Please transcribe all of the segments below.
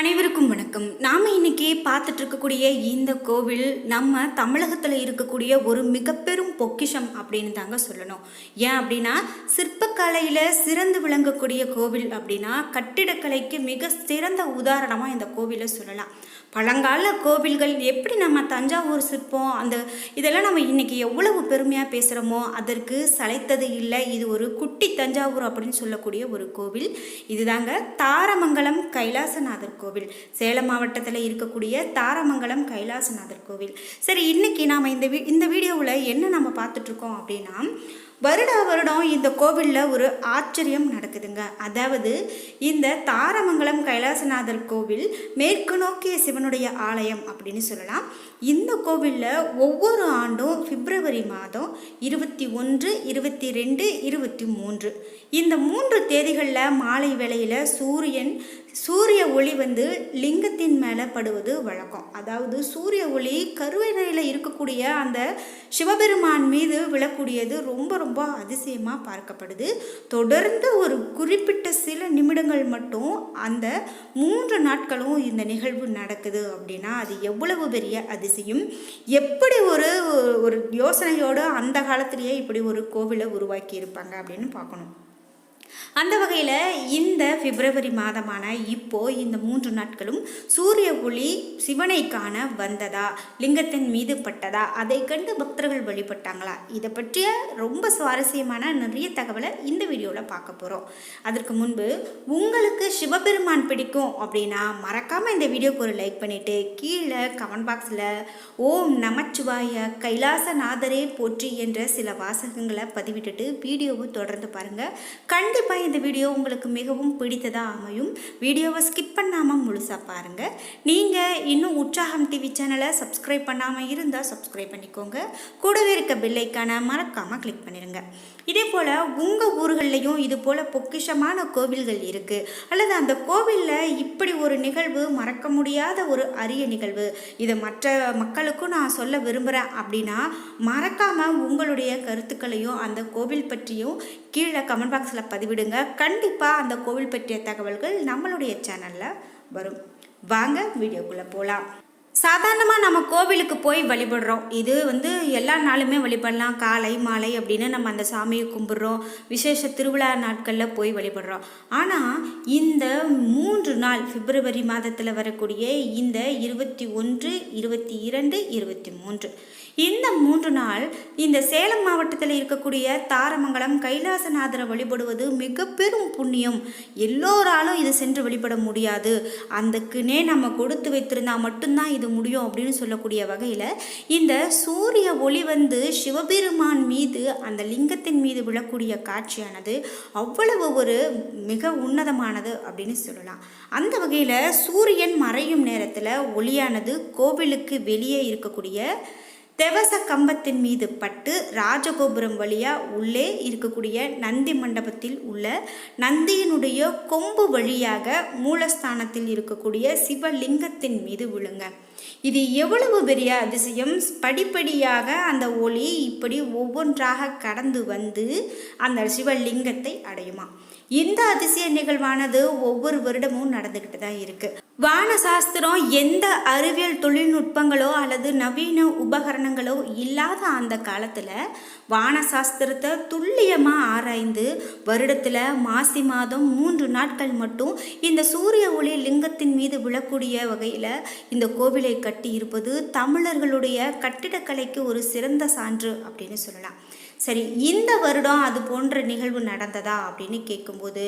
அனைவருக்கும் வணக்கம். நாம் இன்னைக்கு பார்த்துட்டு இருக்கக்கூடிய இந்த கோவில் நம்ம தமிழகத்தில் இருக்கக்கூடிய ஒரு மிகப்பெரும் பொக்கிஷம் அப்படின்னு தாங்க சொல்லணும். ஏன் அப்படின்னா சிற்பக்கலையில் சிறந்து விளங்கக்கூடிய கோவில் அப்படின்னா கட்டிடக்கலைக்கு மிக சிறந்த உதாரணமாக இந்த கோவிலை சொல்லலாம். பழங்கால கோவில்கள் எப்படி நம்ம தஞ்சாவூர் சிற்பம் அந்த இதெல்லாம் நம்ம இன்றைக்கி எவ்வளவு பெருமையாக பேசுகிறோமோ அதற்கு சளைத்தது இல்லை. இது ஒரு குட்டி தஞ்சாவூர் அப்படின்னு சொல்லக்கூடிய ஒரு கோவில். இதுதாங்க தாரமங்கலம் கைலாசநாதர் கோவில். சேலம் மாவட்டத்தில் இருக்கக்கூடிய தாரமங்கலம் கைலாசநாதர் கோவில். சரி இன்றைக்கி நாம் இந்த வீ இந்த வீடியோவில் என்ன நம்ம பார்த்துட்ருக்கோம் அப்படின்னா வருட வருடம் இந்த கோவிலில் ஒரு ஆச்சரியம் நடக்குதுங்க. அதாவது இந்த தாரமங்கலம் கைலாசநாதர் கோவில் மேற்கு நோக்கிய சிவனுடைய ஆலயம் அப்படின்னு சொல்லலாம். இந்த கோவிலில் ஒவ்வொரு ஆண்டும் பிப்ரவரி மாதம் இருபத்தி ஒன்று இருபத்தி ரெண்டு இருபத்தி மூன்று. இந்த மூன்று தேதிகளில் மாலை வேளையில் சூரியன் சூரிய ஒளி வந்து லிங்கத்தின் மேலே படுவது வழக்கம். அதாவது சூரிய ஒளி கருவறையில் இருக்கக்கூடிய அந்த சிவபெருமான் மீது விழக்கூடியது ரொம்ப ரொம்ப அதிசயமாக பார்க்கப்படுது. தொடர்ந்து ஒரு குறிப்பிட்ட சில நிமிடங்கள் மட்டும் அந்த மூன்று நாட்களும் இந்த நிகழ்வு நடக்குது அப்படின்னா அது எவ்வளவு பெரிய அதிசயம். எப்படி ஒரு ஒரு யோசனையோடு அந்த காலத்திலேயே இப்படி ஒரு கோவிலை உருவாக்கி இருப்பாங்க அப்படின்னு பார்க்கணும். அந்த வகையில் இந்த பிப்ரவரி மாதமான இப்போ இந்த மூன்று நாட்களும் சூரிய ஒளி சிவனை காண வந்ததா? லிங்கத்தின் மீது பட்டதா? அதை கண்டு பக்தர்கள் வழிபட்டாங்களா? இதை பற்றிய ரொம்ப சுவாரஸ்யமான நிறைய தகவலை இந்த வீடியோவில் பார்க்க போகிறோம் அதற்கு முன்பு உங்களுக்கு சிவபெருமான் பிடிக்கும் அப்படின்னா மறக்காமல் இந்த வீடியோக்கு ஒரு லைக் பண்ணிவிட்டு கீழே கமெண்ட் பாக்ஸில் ஓம் நமச்சிவாய கைலாசநாதரே போற்றி என்ற சில வாசகங்களை பதிவிட்டுட்டு வீடியோவை தொடர்ந்து பாருங்கள் கண்டிப்பாக இந்த வீடியோ உங்களுக்கு மிகவும் பிடித்ததாக அமையும். வீடியோவை ஸ்கிப் பண்ணாமல் முழுசாக பாருங்கள் நீங்கள் இன்னும் உற்சாகம் டிவி சேனலை சப்ஸ்கிரைப் பண்ணாமல் இருந்தால் சப்ஸ்கிரைப் பண்ணிக்கோங்க. கூடவே இருக்க பெல்லைக்கான மறக்காமல் கிளிக் பண்ணிடுங்க இதே போல் உங்கள் ஊர்கள்லையும் இது போல் பொக்கிஷமான கோவில்கள் இருக்குது அல்லது அந்த கோவிலில் இப்படி ஒரு நிகழ்வு மறக்க முடியாத ஒரு அரிய நிகழ்வு இதை மற்ற மக்களுக்கும் நான் சொல்ல விரும்புகிறேன் அப்படின்னா மறக்காமல் உங்களுடைய கருத்துக்களையும் அந்த கோவில் பற்றியும் கீழே கமெண்ட் பாக்ஸில் பதிவு விடுங்க. கண்டிப்பாக அந்த கோவில் பற்றிய தகவல்கள் நம்மளுடைய சேனலில் வரும். வாங்க வீடியோக்குள்ளே போகலாம் சாதாரணமாக நம்ம கோவிலுக்கு போய் வழிபடுறோம். இது வந்து எல்லா நாளுமே வழிபடலாம். காலை மாலை அப்படின்னு நம்ம அந்த சாமியை கும்பிட்றோம். விசேஷ திருவிழா நாட்களில் போய் வழிபடுறோம். ஆனால் இந்த மூன்று நாள் பிப்ரவரி மாதத்தில் வரக்கூடிய இந்த இருபத்தி ஒன்று இருபத்தி இரண்டு இருபத்தி மூன்று இந்த மூன்று நாள் இந்த சேலம் மாவட்டத்தில் இருக்கக்கூடிய தாரமங்கலம் கைலாசநாதரை வழிபடுவது மிக பெரும் புண்ணியம். எல்லோராலும் இது சென்று வழிபட முடியாது. அந்தக்குனே நம்ம கொடுத்து வைத்திருந்தா மட்டும்தான் இது முடியும் அப்படின்னு சொல்லக்கூடிய வகையில் இந்த சூரிய ஒளி வந்து சிவபெருமான் மீது அந்த லிங்கத்தின் மீது விழக்கூடிய காட்சியானது அவ்வளவு ஒரு மிக உன்னதமானது அப்படின்னு சொல்லலாம். அந்த வகையில் சூரியன் மறையும் நேரத்தில் ஒளியானது கோவிலுக்கு வெளியே இருக்கக்கூடிய தெவச கம்பத்தின் மீது பட்டு ராஜகோபுரம் வழியாக உள்ளே இருக்கக்கூடிய நந்தி மண்டபத்தில் உள்ள நந்தியினுடைய கொம்பு வழியாக மூலஸ்தானத்தில் இருக்கக்கூடிய சிவலிங்கத்தின் மீது விழுங்க. இது எவ்வளவு பெரிய அதிசயம்? படிப்படியாக அந்த ஒளி இப்படி ஒவ்வொன்றாக கடந்து வந்து அந்த சிவலிங்கத்தை அடையுமா? இந்த அதிசய நிகழ்வானது ஒவ்வொரு வருடமும் நடந்துக்கிட்டு தான் இருக்குது வான சாஸ்திரம் எந்த அறிவியல் தொழில்நுட்பங்களோ அல்லது நவீன உபகரணங்களோ இல்லாத அந்த காலத்தில் வான சாஸ்திரத்தை துல்லியமாக ஆராய்ந்து வருடத்தில் மாசி மாதம் மூன்று நாட்கள் மட்டும் இந்த சூரிய ஒளி லிங்கத்தின் மீது விழக்கூடிய வகையில் இந்த கோவிலை கட்டி இருப்பது தமிழர்களுடைய கட்டிடக்கலைக்கு ஒரு சிறந்த சான்று அப்படின்னு சொல்லலாம். சரி இந்த வருடம் அது போன்ற நிகழ்வு நடந்ததா அப்படின்னு கேட்கும்போது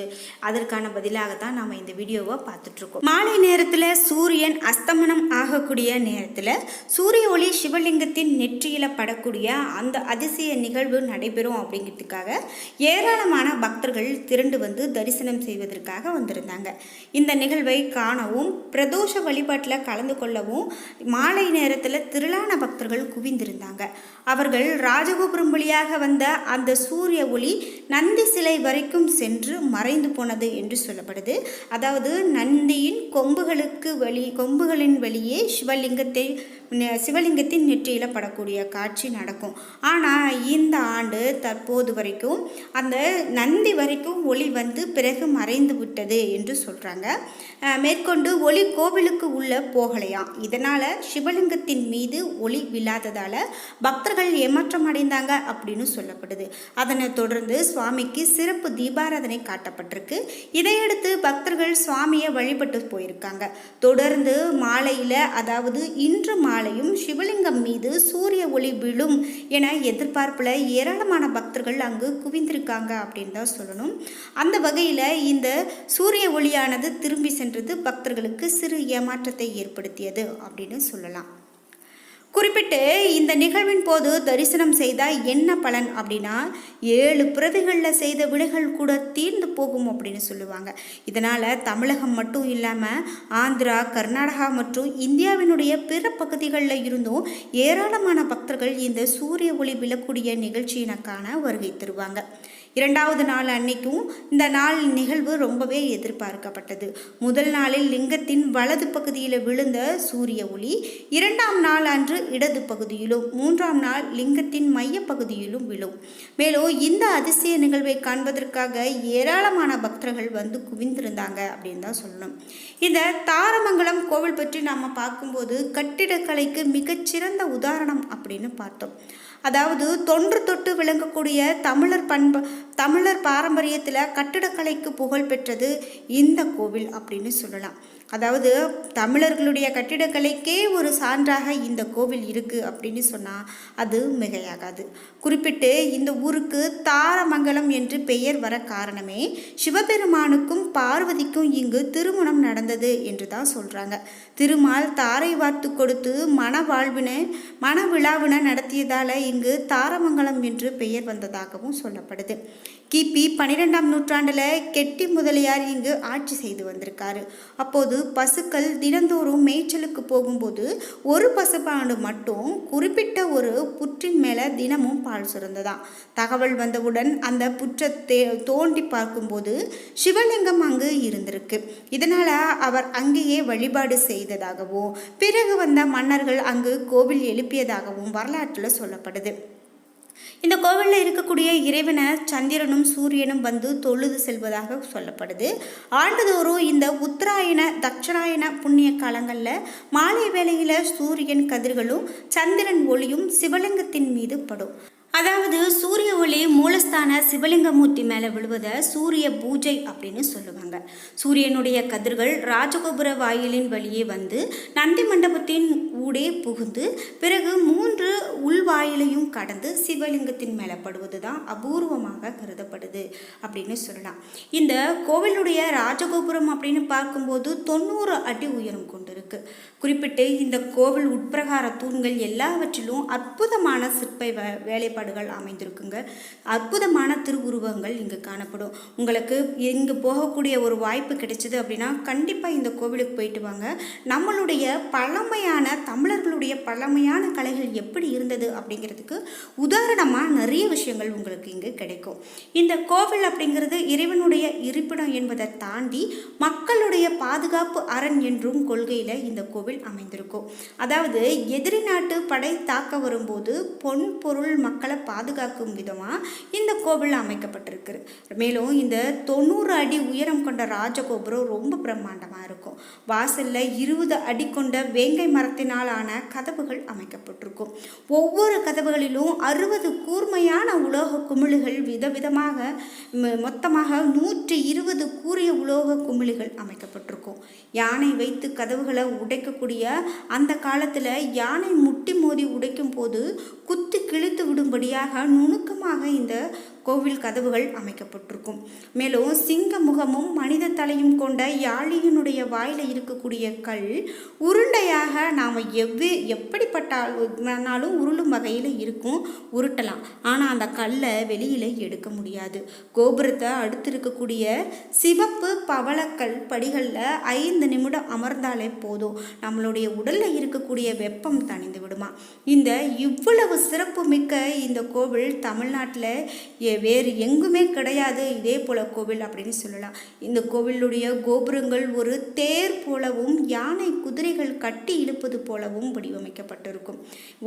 அதற்கான பதிலாகத்தான் நாம் இந்த வீடியோவை பார்த்துட்ருக்கோம். மாலை நேரத்தில் சூரியன் அஸ்தமனம் ஆகக்கூடிய நேரத்தில் சூரிய ஒளி சிவலிங்கத்தின் நெற்றியில் படக்கூடிய அந்த அதிசய நிகழ்வு நடைபெறும் அப்படிங்கிறதுக்காக ஏராளமான பக்தர்கள் திரண்டு வந்து தரிசனம் செய்வதற்காக வந்திருந்தாங்க. இந்த நிகழ்வை காணவும் பிரதோஷ வழிபாட்டில் கலந்து கொள்ளவும் மாலை நேரத்தில் திரளான பக்தர்கள் குவிந்திருந்தாங்க. அவர்கள் ராஜகோபுரம் வழியாக வந்த அந்த சூரிய ஒளி நந்தி சிலை வரைக்கும் சென்று மறைந்து போனது என்று சொல்லப்படுது. அதாவது நந்தியின் கொம்புகளுக்கு வழி கொம்புகளின் வழியே சிவலிங்கத்தை சிவலிங்கத்தின் நெற்றியில் படக்கூடிய காட்சி நடக்கும். ஆனால் இந்த ஆண்டு தற்போது வரைக்கும் அந்த நந்தி வரைக்கும் ஒளி வந்து பிறகு மறைந்து விட்டது என்று சொல்கிறாங்க மேற்கொண்டு ஒளி கோவிலுக்கு உள்ள போகலையாம் இதனால் சிவலிங்கத்தின் மீது ஒளி விழாததால் பக்தர்கள் ஏமாற்றம் அடைந்தாங்க அப்படின்னு சொல்லப்படுது. அதனை தொடர்ந்து சுவாமிக்கு சிறப்பு தீபாராதனை காட்டப்பட்டிருக்கு. இதையடுத்து பக்தர்கள் சுவாமியை வழிபட்டு போயிருக்காங்க. தொடர்ந்து மாலையில் அதாவது இன்று மாலையும் சிவலிங்கம் மீது சூரிய ஒளி விழும் என எதிர்பார்ப்பில் ஏராளமான பக்தர்கள் அங்கு குவிந்திருக்காங்க அப்படின்னு தான் சொல்லணும். அந்த வகையில் இந்த சூரிய ஒளியானது திரும்பி சென்றது பக்தர்களுக்கு சிறு ஏமாற்றத்தை ஏற்படுத்தியது அப்படின்னு சொல்லலாம். குறிப்பிட்டு இந்த நிகழ்வின் போது தரிசனம் செய்தால் என்ன பலன் அப்படின்னா ஏழு பிறவிகளில் செய்த விடைகள் கூட தீர்ந்து போகும் அப்படின்னு சொல்லுவாங்க. இதனால் தமிழகம் மட்டும் இல்லாமல் ஆந்திரா கர்நாடகா மற்றும் இந்தியாவினுடைய பிற பகுதிகளில் இருந்தும் ஏராளமான பக்தர்கள் இந்த சூரிய ஒளி விழக்கூடிய நிகழ்ச்சியினக்கான வருகை தருவாங்க. இரண்டாவது நாள் அன்னைக்கும் இந்த நாள் நிகழ்வு ரொம்பவே எதிர்பார்க்கப்பட்டது. முதல் நாளில் லிங்கத்தின் வலது பகுதியில் விழுந்த சூரிய ஒளி இரண்டாம் நாள் அன்று இடது பகுதியிலும் மூன்றாம் நாள் லிங்கத்தின் மைய பகுதியிலும் விழும். மேலும் இந்த அதிசய நிகழ்வை காண்பதற்காக ஏராளமான பக்தர்கள் வந்து குவிந்திருந்தாங்க அப்படின்னு தான் சொல்லணும். இந்த தாரமங்கலம் கோவில் பற்றி நாம் பார்க்கும்போது கட்டிடக்கலைக்கு மிகச்சிறந்த உதாரணம் அப்படின்னு பார்த்தோம். அதாவது தொன்று தொட்டு விளங்கக்கூடிய தமிழர் பண்பு தமிழர் பாரம்பரியத்தில் கட்டிடக்கலைக்கு புகழ் பெற்றது இந்த கோவில் அப்படின்னு சொல்லலாம். அதாவது தமிழர்களுடைய கட்டிடக்கலைக்கே ஒரு சான்றாக இந்த கோவில் இருக்குது அப்படின்னு சொன்னால் அது மிகையாகாது. குறிப்பிட்டு இந்த ஊருக்கு தாரமங்கலம் என்று பெயர் வர காரணமே சிவபெருமானுக்கும் பார்வதிக்கும் இங்கு திருமணம் நடந்தது என்று தான் சொல்கிறாங்க திருமால் தாரை வார்த்து கொடுத்து மனவாழ்வினை வாழ்வினை விழாவினை நடத்தியதால் இங்கு தாரமங்கலம் என்று பெயர் வந்ததாகவும் சொல்லப்படுது. கிபி பன்னிரெண்டாம் நூற்றாண்டில் கெட்டி முதலியார் இங்கு ஆட்சி செய்து வந்திருக்காரு. அப்போது பசுக்கள் தினந்தோறும் மேய்ச்சலுக்கு போகும்போது ஒரு பசுப்பாண்டு மட்டும் குறிப்பிட்ட ஒரு புற்றின் மேலே தினமும் பால் சுரந்ததாம். தகவல் வந்தவுடன் அந்த புற்றை தே தோண்டி பார்க்கும்போது சிவலிங்கம் அங்கு இருந்திருக்கு. இதனால் அவர் அங்கேயே வழிபாடு செய்ததாகவும் பிறகு வந்த மன்னர்கள் அங்கு கோவில் எழுப்பியதாகவும் வரலாற்றில் சொல்லப்படுது. இந்த கோவிலில் இருக்கக்கூடிய இறைவனை சந்திரனும் சூரியனும் வந்து தொழுது செல்வதாக சொல்லப்படுது. ஆண்டுதோறும் இந்த உத்தராயண தட்சணாயன புண்ணிய காலங்களில் மாலை வேளையில் சூரியன் கதிர்களும் சந்திரன் ஒளியும் சிவலிங்கத்தின் மீது படும். அதாவது சூரிய ஒளி மூலஸ்தான சிவலிங்கமூர்த்தி மேலே விழுவதை சூரிய பூஜை அப்படின்னு சொல்லுவாங்க. சூரியனுடைய கதிர்கள் ராஜகோபுர வாயிலின் வழியே வந்து நந்தி மண்டபத்தின் ஊடே புகுந்து பிறகு மூன்று உள்வாயிலையும் கடந்து சிவலிங்கத்தின் மேலே படுவது தான் அபூர்வமாக கருதப்படுது அப்படின்னு சொல்லலாம். இந்த கோவிலுடைய ராஜகோபுரம் அப்படின்னு பார்க்கும்போது தொண்ணூறு அடி உயரம் கொண்டிருக்கு. குறிப்பிட்டு இந்த கோவில் உட்பிரகார தூண்கள் எல்லாவற்றிலும் அற்புதமான சிற்பை வே- ஏற்பாடுகள் அமைந்திருக்குங்க. அற்புதமான திருவுருவங்கள் இங்கு காணப்படும். உங்களுக்கு இங்கே போகக்கூடிய ஒரு வாய்ப்பு கிடைச்சது அப்படின்னா கண்டிப்பாக இந்த கோவிலுக்கு போயிட்டு வாங்க. நம்மளுடைய பழமையான தமிழர்களுடைய பழமையான கலைகள் எப்படி இருந்தது அப்படிங்கிறதுக்கு உதாரணமாக நிறைய விஷயங்கள் உங்களுக்கு இங்கு கிடைக்கும். இந்த கோவில் அப்படிங்கிறது இறைவனுடைய இருப்பிடம் என்பதை தாண்டி மக்களுடைய பாதுகாப்பு அரண் என்றும் கொள்கையில் இந்த கோவில் அமைந்திருக்கும். அதாவது எதிரி நாட்டு படை தாக்க வரும்போது பொன் பொருள் மக்களை பாதுகாக்கும் விதமாக இந்த கோவில் அமைக்கப்பட்டிருக்கு மேலும் இந்த தொண்ணூறு அடி உயரம் கொண்ட ராஜகோபுரம் ரொம்ப பிரம்மாண்டமாக இருக்கும். வாசலில் இருபது அடி கொண்ட வேங்கை மரத்தினால் ஆன கதவுகள் அமைக்கப்பட்டிருக்கும். ஒவ்வொரு கதவுகளிலும் அறுபது கூர்மையான உலோக குமிழ்கள் விதவிதமாக மொத்தமாக நூற்றி இருபது கூறிய உலோக குமிழிகள் அமைக்கப்பட்டிருக்கும். யானை வைத்து கதவுகளை உடைக்கக்கூடிய அந்த காலத்தில் யானை முட்டி மோதி உடைக்கும் போது குத்தி நுணுக்கமாக இந்த கோவில் கதவுகள் அமைக்கப்பட்டிருக்கும். மேலும் சிங்க முகமும் மனித தலையும் கொண்ட யாழியினுடைய வாயில் இருக்கக்கூடிய கல் உருண்டையாக நாம் எவ்வே எப்படிப்பட்டாலும் உருளும் வகையில் இருக்கும் உருட்டலாம். ஆனால் அந்த கல்லை வெளியில் எடுக்க முடியாது. கோபுரத்தை அடுத்து இருக்கக்கூடிய சிவப்பு பவளக்கல் படிகளில் ஐந்து நிமிடம் அமர்ந்தாலே போதும். நம்மளுடைய உடலில் இருக்கக்கூடிய வெப்பம் தணிந்து விடுமா. இந்த இவ்வளவு சிறப்பு மிக்க இந்த கோவில் தமிழ்நாட்டில் இங்கே வேறு எங்குமே கிடையாது. இதே போல கோவில் அப்படின்னு சொல்லலாம். இந்த கோவிலுடைய கோபுரங்கள் ஒரு தேர் போலவும் யானை குதிரைகள் கட்டி இழுப்பது போலவும் வடிவமைக்கப்பட்டிருக்கும்.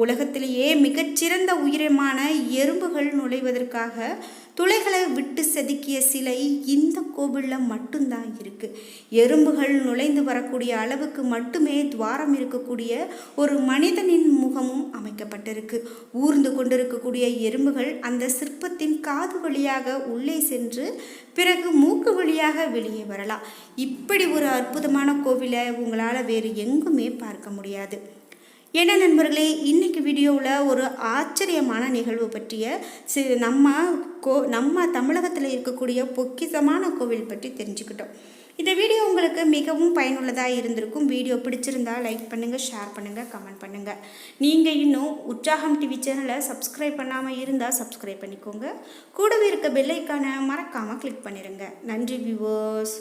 உலகத்திலேயே மிகச்சிறந்த உயிரமான எறும்புகள் நுழைவதற்காக துளைகளை விட்டு செதுக்கிய சிலை இந்த கோவிலில் மட்டும்தான் இருக்குது எறும்புகள் நுழைந்து வரக்கூடிய அளவுக்கு மட்டுமே துவாரம் இருக்கக்கூடிய ஒரு மனிதனின் முகமும் அமைக்கப்பட்டிருக்கு. ஊர்ந்து கொண்டிருக்கக்கூடிய எறும்புகள் அந்த சிற்பத்தின் காது வழியாக உள்ளே சென்று பிறகு மூக்கு வழியாக வெளியே வரலாம். இப்படி ஒரு அற்புதமான கோவிலை உங்களால் வேறு எங்குமே பார்க்க முடியாது. என்ன நண்பர்களே இன்னைக்கு வீடியோவில் ஒரு ஆச்சரியமான நிகழ்வு பற்றிய சி நம்ம கோ நம்ம தமிழகத்தில் இருக்கக்கூடிய பொக்கிசமான கோவில் பற்றி தெரிஞ்சுக்கிட்டோம். இந்த வீடியோ உங்களுக்கு மிகவும் பயனுள்ளதாக இருந்திருக்கும். வீடியோ பிடிச்சிருந்தா லைக் பண்ணுங்கள் ஷேர் பண்ணுங்கள் கமெண்ட் பண்ணுங்கள் நீங்கள் இன்னும் உற்சாகம் டிவி சேனலை சப்ஸ்கிரைப் பண்ணாமல் இருந்தால் சப்ஸ்கிரைப் பண்ணிக்கோங்க. கூடவே இருக்க பெல்லைக்கான மறக்காமல் கிளிக் பண்ணிடுங்க நன்றி வியூவர்ஸ்